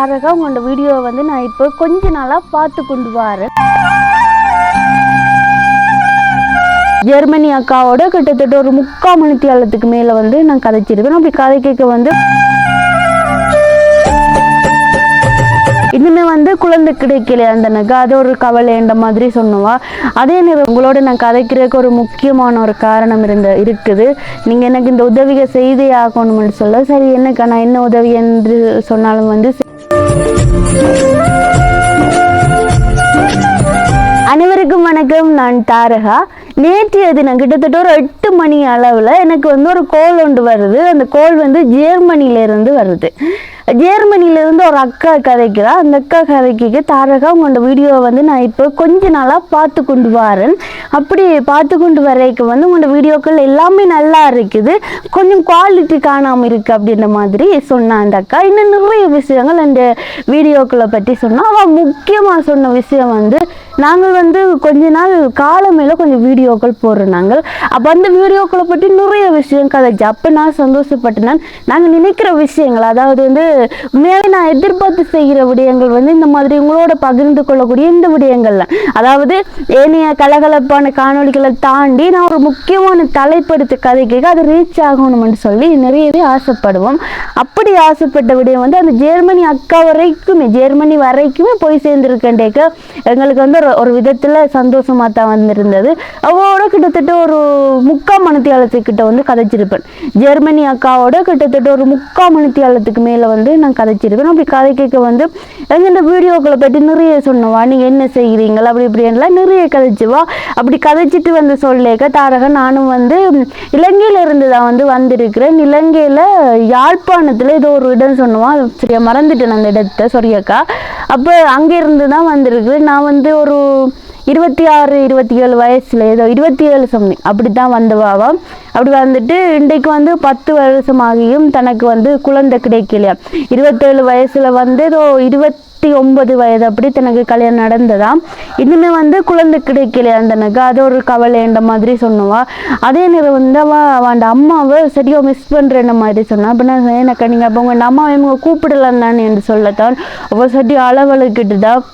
அழகாக உங்களோட வீடியோவை வந்து நான் இப்போ கொஞ்ச நாளாக பார்த்து கொண்டு வரேன். ஜெர்மனி அக்காவோட கிட்டத்தட்ட ஒரு முக்கால் மணி மேலே வந்து நான் கதைச்சிருப்பேன். அப்படி கதை கேட்க வந்து இன்னுமே வந்து குழந்தை கிடைக்கல அந்தனுக்கு அது ஒரு கவலைன்ற மாதிரி சொன்னவா. அதே நேரம் உங்களோட நான் கதைக்கிறதுக்கு ஒரு முக்கியமான ஒரு காரணம் இருந்த இருக்குது. நீங்கள் எனக்கு இந்த உதவியை செய்தே ஆகணும்னு சொல்ல சரி என்னக்கா நான் என்ன உதவி என்று சொன்னாலும் வந்து அனைவருக்கும் வணக்கம். நான் தாரகா. நேற்றைய தினம் கிட்டத்தட்ட ஒரு எட்டு மணி அளவில் எனக்கு வந்து ஒரு கோல் ஒன்று வருது. அந்த கோல் வந்து ஜெர்மனியிலேருந்து வருது. ஜேர்மனிலேருந்து ஒரு அக்கா கதைக்கிறா. அந்த அக்கா கதைக்கு தாரகா உங்களோட வீடியோவை வந்து நான் இப்போ கொஞ்ச நாளாக பார்த்து கொண்டு வரேன். அப்படி பார்த்து கொண்டு வரைக்கு வந்து உங்களோட வீடியோக்கள் எல்லாமே நல்லா இருக்குது. கொஞ்சம் குவாலிட்டி காணாமல் இருக்குது அப்படின்ற மாதிரி சொன்னான் அந்த அக்கா. இன்னும் நிறைய விஷயங்கள் அந்த வீடியோக்களை பற்றி சொன்னால் அவள் முக்கியமாக சொன்ன விஷயம் வந்து நாங்கள் வந்து கொஞ்ச நாள் காலமேல கொஞ்சம் வீடியோக்கள் போடுறோம் நாங்கள். அப்போ அந்த வீடியோக்களை பற்றி நிறைய விஷயம் கதைச்சு. அப்போ நான் சந்தோஷப்பட்டேன். நாங்கள் நினைக்கிற விஷயங்கள் அதாவது வந்து உண்மையாகவே நான் எதிர்பார்த்து செய்கிற விடயங்கள் வந்து இந்த மாதிரி உங்களோட பகிர்ந்து கொள்ளக்கூடிய இந்த விடயங்கள்ல. அதாவது ஏனைய கலகலப்பான காணொளிகளை தாண்டி நான் ஒரு முக்கியமான தலைப்படுத்த கதைக்கு அது ரீச் ஆகணும்னு சொல்லி நிறையவே ஆசைப்படுவோம். அப்படி ஆசைப்பட்ட விடயம் வந்து அந்த ஜெர்மனி அக்கா வரைக்குமே ஜெர்மனி வரைக்குமே போய் சேர்ந்துருக்கேன்டேக்க. எங்களுக்கு வந்து ஒரு விதத்தில் சந்தோஷமாக தான் வந்திருந்தது. அவளோட கிட்டத்தட்ட ஒரு முக்கால் மணித்தியாலத்துக்கிட்ட வந்து கதைச்சிருப்பேன். ஜெர்மனி அக்காவோட கிட்டத்தட்ட ஒரு முக்கால் மணித்தியாலத்துக்கு மேலே வந்து நான் கதைச்சிருக்கேன் அப்படி கதை கேட்க வந்து எங்கள் இந்த வீடியோக்களை பற்றி நிறைய சொன்னவா நீங்கள் என்ன செய்கிறீங்களா அப்படி இப்படின்லாம் நிறைய கதைச்சுவா அப்படி கதைச்சிட்டு வந்து சொல்லேக்க தாரகன் நானும் வந்து இலங்கையில் இருந்து தான் வந்து வந்திருக்கிறேன். இலங்கையில் யாழ்ப்பாணத்தில் ஏதோ ஒரு இடம் சொன்னவான் சரியா மறந்துட்டேன் அந்த இடத்த சொரியக்கா அப்போ அங்கே இருந்து தான் வந்திருக்கிறேன். நான் வந்து ஒரு இருபத்தி ஆறு இருபத்தி ஏழு வயசில் ஏதோ இருபத்தி ஏழு சம்திங் அப்படி தான் வந்தவாவாம் அப்படி வந்துட்டு இன்றைக்கு வந்து பத்து வருஷமாகியும் தனக்கு வந்து குழந்தை கிடைக்கலையா? இருபத்தேழு வயசில் வந்து ஏதோ இருபத்தி ஒன்பது வயது அப்படி தனக்கு கல்யாணம் நடந்ததாம். இன்னுமே வந்து குழந்தை கிடைக்கலையா தனக்கு? அது ஒரு கவலைன்ற மாதிரி சொன்னவா? அதே நேரம் வந்து அவ அவன் அம்மாவை சரியா மிஸ் பண்ணுறேன் மாதிரி சொன்னான் அப்படின்னா நான் சொன்னேன், எனக்கு அப்போ உங்கள் அம்மாவை இவங்க கூப்பிடலாம் தானே? என்று சொல்லத்தான். அவள் சரி அளவழுக்கிட்டுதான்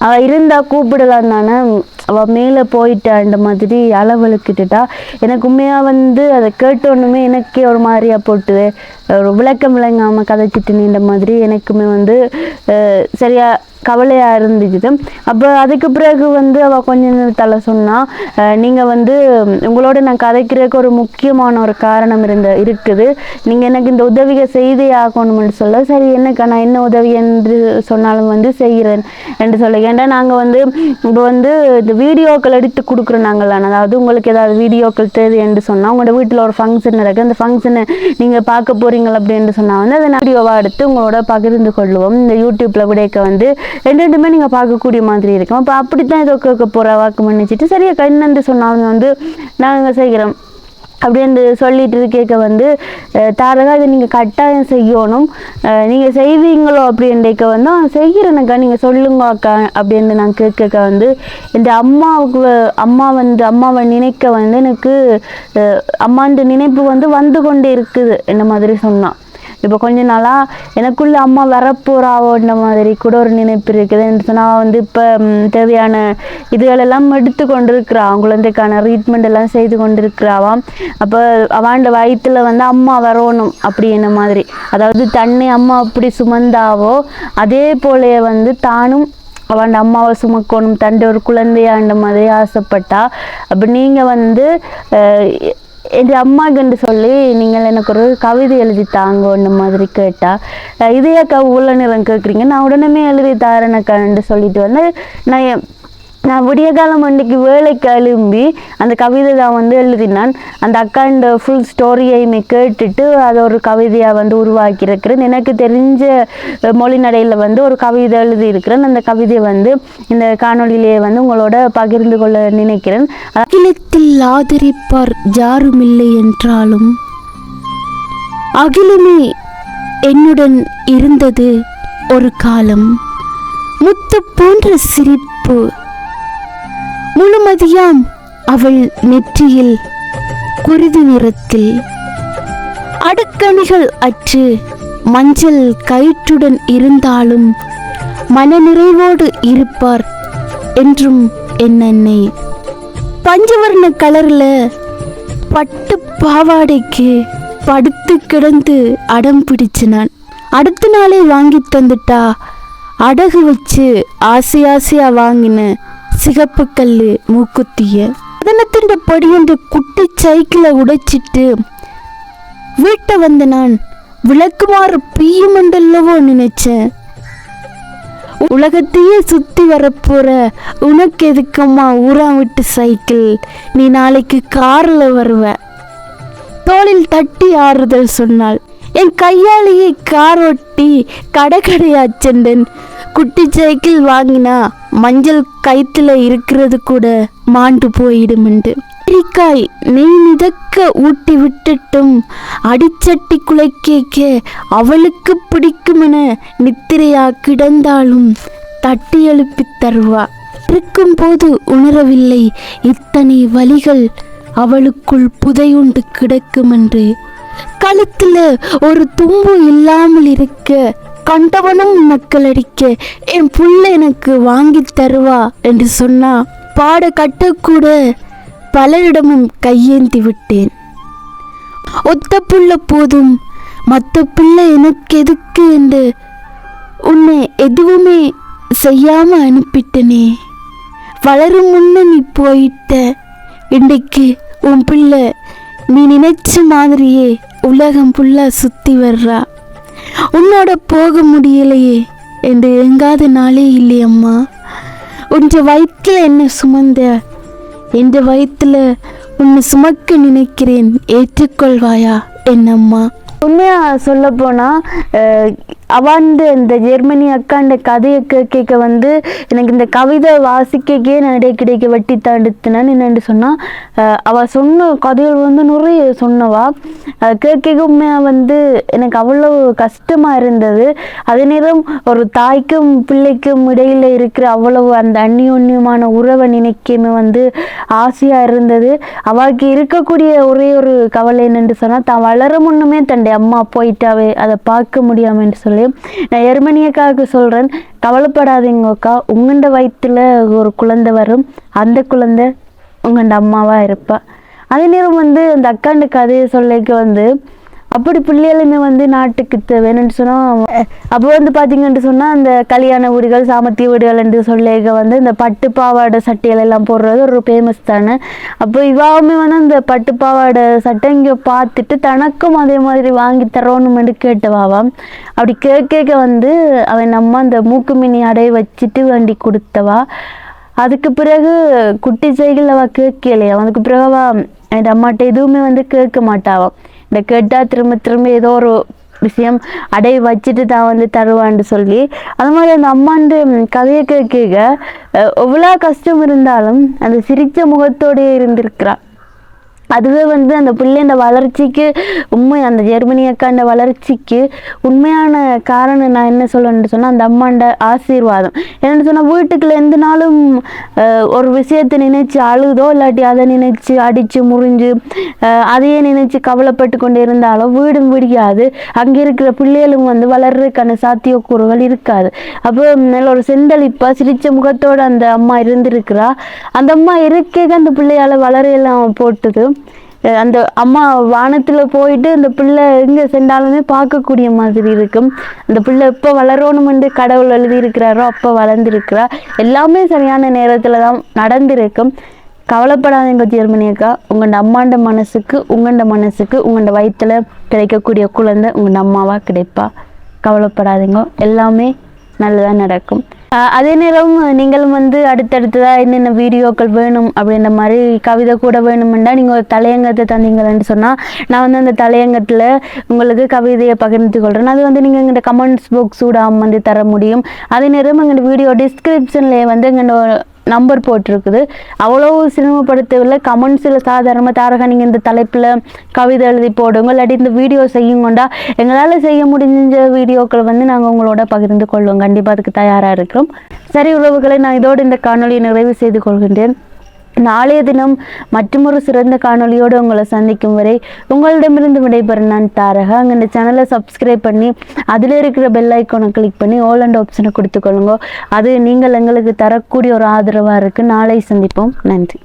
அவ இருந்தால் கூப்பிடலாம் தானே அவள் மேலே போயிட்டான்ற மாதிரி அளவழுக்கிட்டுட்டா எனக்கு உண்மையாக வந்து அதை கேட்டோன்னுமே எனக்கே ஒரு மாதிரியா போட்டு ஒரு விளக்கம் விளங்காமல் கதைச்சிட்டுன்ற மாதிரி எனக்குமே வந்து சரியாக கவலையாக இருந்துச்சு அப்போ அதுக்கு பிறகு வந்து அவள் கொஞ்ச நேரத்தால சொன்னால் நீங்கள் வந்து உங்களோட நான் கதைக்கிறதுக்கு ஒரு முக்கியமான ஒரு காரணம் இருந்த இருக்குது. நீங்கள் எனக்கு இந்த உதவியை செய்தே ஆகணும்னு சொல்ல சரி என்னக்கா நான் என்ன உதவி என்று சொன்னாலும் வந்து செய்கிறேன் என்று சொல்ல ஏன்டா நாங்கள் வந்து இப்போ வந்து இந்த வீடியோக்கள் எடுத்து கொடுக்குறோம் நாங்கள் அதாவது உங்களுக்கு ஏதாவது வீடியோக்கள் தேவை என்று சொன்னால் உங்களோட வீட்டில் ஒரு ஃபங்க்ஷன் இருக்குது அந்த ஃபங்க்ஷனை நீங்கள் பார்க்க போறீங்க அப்படின்னு சொன்னால் வந்து அதை வீடியோவாக எடுத்து உங்களோட பகிர்ந்து கொள்வோம். இந்த யூடியூப்பில் விடைக்க வந்து ரெண்டு ரெண்டுமே நீங்கள் பார்க்கக்கூடிய மாதிரி இருக்கும். அப்போ அப்படித்தான் இதை கேட்க போகிற வாக்கு நினைச்சிட்டு சரியா கண்ணன்று சொன்னாலும் வந்து நாங்கள் செய்கிறோம். அப்படின்னு சொல்லிட்டு கேட்க வந்து தாரகா இதை நீங்கள் கட்டாயம் செய்யணும். நீங்கள் செய்வீங்களோ? அப்படின்றக்க வந்து "ஆ, செய்கிறேனக்கா. நீங்கள் சொல்லுங்க அக்கா. அப்படின்னு நான் கேட்க வந்து இந்த அம்மாவுக்கு அம்மா வந்து அம்மாவை நினைக்க வந்து எனக்கு அஹ், நினைப்பு வந்து வந்து கொண்டே இருக்குது. என்ன மாதிரி சொன்னான். இப்போ கொஞ்ச நாளாக எனக்குள்ள அம்மா வரப்போறாவோன்ற மாதிரி கூட ஒரு நினைப்பு இருக்குது. நான் வந்து இப்போ தேவையான இதுகளெல்லாம் எடுத்து கொண்டிருக்கிறா குழந்தைக்கான ட்ரீட்மெண்ட் எல்லாம் செய்து கொண்டிருக்கிறாவாம் அப்போ அவன்ட வயிற்றுல வந்து அம்மா வரணும் அப்படின்ன மாதிரி. அதாவது தன்னை அம்மா அப்படி சுமந்தாவோ அதே போலயே வந்து தானும் அவன் அம்மாவை சுமக்கணும் தண்டை ஒரு குழந்தையாண்ட மாதிரி ஆசைப்பட்டா. அப்போ நீங்கள் வந்து என் அம்மாக்குன்னு சொல்லி நீங்கள் எனக்கு ஒரு கவிதை எழுதி தாங்க ஒன்று மாதிரி கேட்டா. அஹ் இதே அக்கா உள்ள நிறம் கேட்குறீங்க நான் உடனே எழுதி தாரேனக்கான்னு சொல்லிட்டு வந்து நான் நான் விடிய காலம் அன்னைக்கு வேலைக்கு எழும்பி அந்த கவிதை தான் வந்து எழுதினான். அந்த அக்காண்ட ஃபுல் ஸ்டோரியையுமே கேட்டுட்டு அதை ஒரு கவிதையாக வந்து உருவாக்கியிருக்கிறேன். எனக்கு தெரிஞ்ச மொழி நடையில் வந்து ஒரு கவிதை எழுதியிருக்கிறேன். அந்த கவிதை வந்து இந்த காணொளியிலேயே வந்து உங்களோட பகிர்ந்து கொள்ள நினைக்கிறேன். அகிலத்தில் ஆதரிப்பார் யாருமில்லை என்றாலும் அகிலமே என்னுடன் இருந்தது ஒரு காலம். முத்து போன்ற சிரிப்பு முழுமதியாம் அவள் நெற்றியில் குருதி நிறத்தில். அடுக்கணிகள் அற்று மஞ்சள் கயிற்றுடன் இருந்தாலும் மனநிறைவோடு இருப்பார் என்றும் என் அன்னை. பஞ்சவர்ண கலர்ல பட்டு பாவாடைக்கு படுத்து கிடந்து அடம் பிடிச்சினான். அடுத்த நாளே வாங்கி தந்துட்டா. அடகு வச்சு ஆசை ஆசையா வாங்கின சிகப்பு கல்லு மூக்குத்திய அதனத்தின் படியொன்று குட்டி சைக்கிளை உடைச்சிட்டு வீட்டை வந்த நான் விளக்குமாறு பீயுமண்டல்லவோ நினைச்சேன் உலகத்தையே சுத்தி வரப்போற உனக்கு எதுக்கம்மா ஊரா விட்டு சைக்கிள்? நீ நாளைக்கு கார்ல வருவ. தோளில் தட்டி ஆறுதல் சொன்னாள். என் கையாலேயே கார் ஒட்டி கடை கடையா சென்றேன். குட்டி சைக்கிள் வாங்கினா மஞ்சள் கயித்துல இருக்கிறது கூட மாண்டு போயிடுமெண்டு கத்திரிக்காய் நெய் மிதக்க ஊட்டி விட்டுட்டும் அடிச்சட்டி குலைக்கேக்க அவளுக்கு பிடிக்குமென நித்திரையா கிடந்தாலும் தட்டி எழுப்பி தருவா. இருக்கும்போது உணரவில்லை இத்தனை வலிகள் அவளுக்குள் புதையுண்டு கிடக்குமென்று. கழுத்துல ஒரு தும்பு இல்லாமல் இருக்க கண்டவனும் நக்கலடிக்க என் புள்ள எனக்கு வாங்கி தருவா? என்று சொன்னா பாட கட்டக்கூட பலரிடமும் கையேந்தி விட்டேன். ஒத்த புள்ள போதும் மற்ற பிள்ளை எனக்கு எதுக்கு என்று உன்னை எதுவுமே செய்யாம அனுப்பிட்டனே. வளரும் முன்ன நீ போயிட்ட இன்றைக்கு உன் பிள்ளை நீ நினைச்ச மாதிரியே உலகம் புல்லா சுத்தி வர்றா. உன்னோட போக முடியலையே என்று எங்காத நாளே இல்லையம்மா உன்ற வயிற்றுல என்ன சுமந்த? என்ற வயிற்றுல உன்னை சுமக்க நினைக்கிறேன் ஏற்றுக்கொள்வாயா என்னம்மா உண்மையாக சொல்ல போனால் அவாண்டு இந்த ஜெர்மனி அக்காண்ட கதையை கேட்க வந்து எனக்கு இந்த கவிதை வாசிக்கக்கே நான் இடைக்கிடைக்க வெட்டி தடுத்தினேன் என்னென்னு சொன்னால் அவள் சொன்ன கதைகள் வந்து நிறைய சொன்னவா. கேட்க வந்து எனக்கு அவ்வளோ கஷ்டமாக இருந்தது. அதே நேரம் ஒரு தாய்க்கும் பிள்ளைக்கும் இடையில இருக்கிற அவ்வளவு அந்த அந்நியோன்யமான உறவை நினைக்கமே வந்து ஆசையாக இருந்தது. அவளுக்கு இருக்கக்கூடிய ஒரே ஒரு கவலை என்னென்று சொன்னால் தான் வளர முன்னுமே தன்னுடைய அம்மா போயிட்டாவே அதை பார்க்க முடியாமன்னு சொல்லி நான் எருமனியக்காவுக்கு சொல்றேன் கவலைப்படாதீங்க அக்கா உங்கண்ட வயிற்றில் ஒரு குழந்தை வரும். அந்த குழந்தை உங்கண்ட அம்மாவா இருப்பா. அதே நேரம் வந்து அந்த அக்காண்ட கதையை சொல்லிக்க வந்து அப்படி பிள்ளைகளுமே வந்து நாட்டுக்கு தேவைன்னு சொன்னால் அப்போ வந்து பார்த்தீங்கன்னு சொன்னால் அந்த கல்யாண வீடுகள் சாமர்த்திய வீடுகள் என்று சொல்லிக வந்து இந்த பட்டு பாவாடை சட்டைகள் எல்லாம் போடுறது ஒரு ஃபேமஸ் தானே. அப்போ இவாவுமே வந்து அந்த பட்டு பாவாடை சட்டை இங்கே பார்த்துட்டு தனக்கும் அதே மாதிரி வாங்கி தரோணுமென்று கேட்டவாவாம் அப்படி கேட்க வந்து அவன் நம்ம அந்த மூக்கு மினி அடைய வச்சுட்டு வண்டி கொடுத்தவா. அதுக்கு பிறகு குட்டி சைக்கிள் அவள் கேட்கலையா. அதுக்கு பிறகு அவ என் அம்மாட்ட எதுவுமே வந்து கேட்க மாட்டாவான் இந்த கேட்டா திரும்ப திரும்ப ஏதோ ஒரு விஷயம் அடை வச்சுட்டு தான் வந்து தருவான்னு சொல்லி அது மாதிரி அந்த அம்மாண்டு கதையை கேட்க எவ்வளோ கஷ்டம் இருந்தாலும் அந்த சிரித்த முகத்தோடயே இருந்திருக்கிறான். அதுவே வந்து அந்த பிள்ளைண்ட வளர்ச்சிக்கு உண்மை அந்த ஜெர்மனி அக்காண்ட வளர்ச்சிக்கு உண்மையான காரணம் நான் என்ன சொல்லணும்னு சொன்னால் அந்த அம்மாண்ட ஆசீர்வாதம். என்னென்னு சொன்னால் வீட்டுக்குள்ள எந்த நாளும் ஒரு விஷயத்தை நினைச்சு அழுதோ இல்லாட்டி அதை நினைச்சு அடித்து முறிஞ்சு அதையே நினைச்சு கவலைப்பட்டு கொண்டு இருந்தாலும் வீடும் விடியாது. அங்கே இருக்கிற பிள்ளைகளும் வந்து வளர்றதுக்கான சாத்தியக்கூறுகள் இருக்காது. அப்போ நல்ல ஒரு செந்தளிப்பாக சிரித்த முகத்தோடு அந்த அம்மா இருந்திருக்கிறா. அந்த அம்மா இருக்கேக அந்த பிள்ளையால் வளரையெல்லாம் போட்டுது. அந்த அம்மா வானத்தில் போயிட்டு அந்த பிள்ளை எங்கே சென்றாலுமே பார்க்கக்கூடிய மாதிரி இருக்கும். அந்த பிள்ளை எப்போ வளரணுமென்று கடவுள் எழுதி இருக்கிறாரோ அப்போ வளர்ந்துருக்கிறா எல்லாமே சரியான நேரத்துல தான் நடந்திருக்கும். கவலைப்படாதீங்க ஜெர்மனியக்கா உங்கள் உங்களோட அம்மாண்ட மனசுக்கு உங்கண்ட மனசுக்கு உங்களோட வயிற்றில் கிடைக்கக்கூடிய குழந்தை உங்களோட அம்மாவாக கிடைப்பா? கவலைப்படாதீங்க. எல்லாமே நல்லதா நடக்கும். அதே நேரம் நீங்களும் வந்து அடுத்தடுத்ததாக என்னென்ன வீடியோக்கள் வேணும் அப்படின்ற மாதிரி கவிதை கூட வேணுமெண்டா நீங்கள் ஒரு தலையங்கத்தை தந்தீங்கன்னு சொன்னால் நான் வந்து அந்த தலையங்கத்தில் உங்களுக்கு கவிதையை பகிர்ந்து கொள்கிறேன் அது வந்து நீங்கள் எங்கள்கிட்ட கமெண்ட்ஸ் பாக்ஸ் கூட வந்து தர முடியும். அதே நேரம் எங்களோட வீடியோ டிஸ்கிரிப்ஷன்லேயே வந்து எங்கள்கிட்ட நம்பர் போட்டிருக்குது. அவ்வளோ சிரமப்படுத்தவில்லை கமெண்ட்ஸில் சாதாரணமாக தாரகா நீங்கள் இந்த தலைப்பில் கவிதை எழுதி போடுங்க. இல்லாட்டி இந்த வீடியோ செய்யுங்கண்டா. எங்களால் செய்ய முடிஞ்ச வீடியோக்கள் வந்து நாங்கள் உங்களோட பகிர்ந்து கொள்வோம். கண்டிப்பாக அதுக்கு தயாராக இருக்கிறோம். சரி உறவுகளை நான் இதோடு இந்த காணொலியை நிறைவு செய்து கொள்கின்றேன். நாளைய தினம் மற்றொரு சிறந்த காணொளியோடு உங்களை சந்திக்கும் வரை உங்களிடமிருந்து விடைபெற நான் தாரகா. அங்கே இந்த சேனலை சப்ஸ்கிரைப் பண்ணி அதில் இருக்கிற பெல் ஐக்கோனை கிளிக் பண்ணி ஆல் அண்ட் ஆப்ஷனை கொடுத்துக்கொள்ளுங்க. அது நீங்கள் எங்களுக்கு தரக்கூடிய ஒரு ஆதரவாக இருக்குது நாளை சந்திப்போம். நன்றி.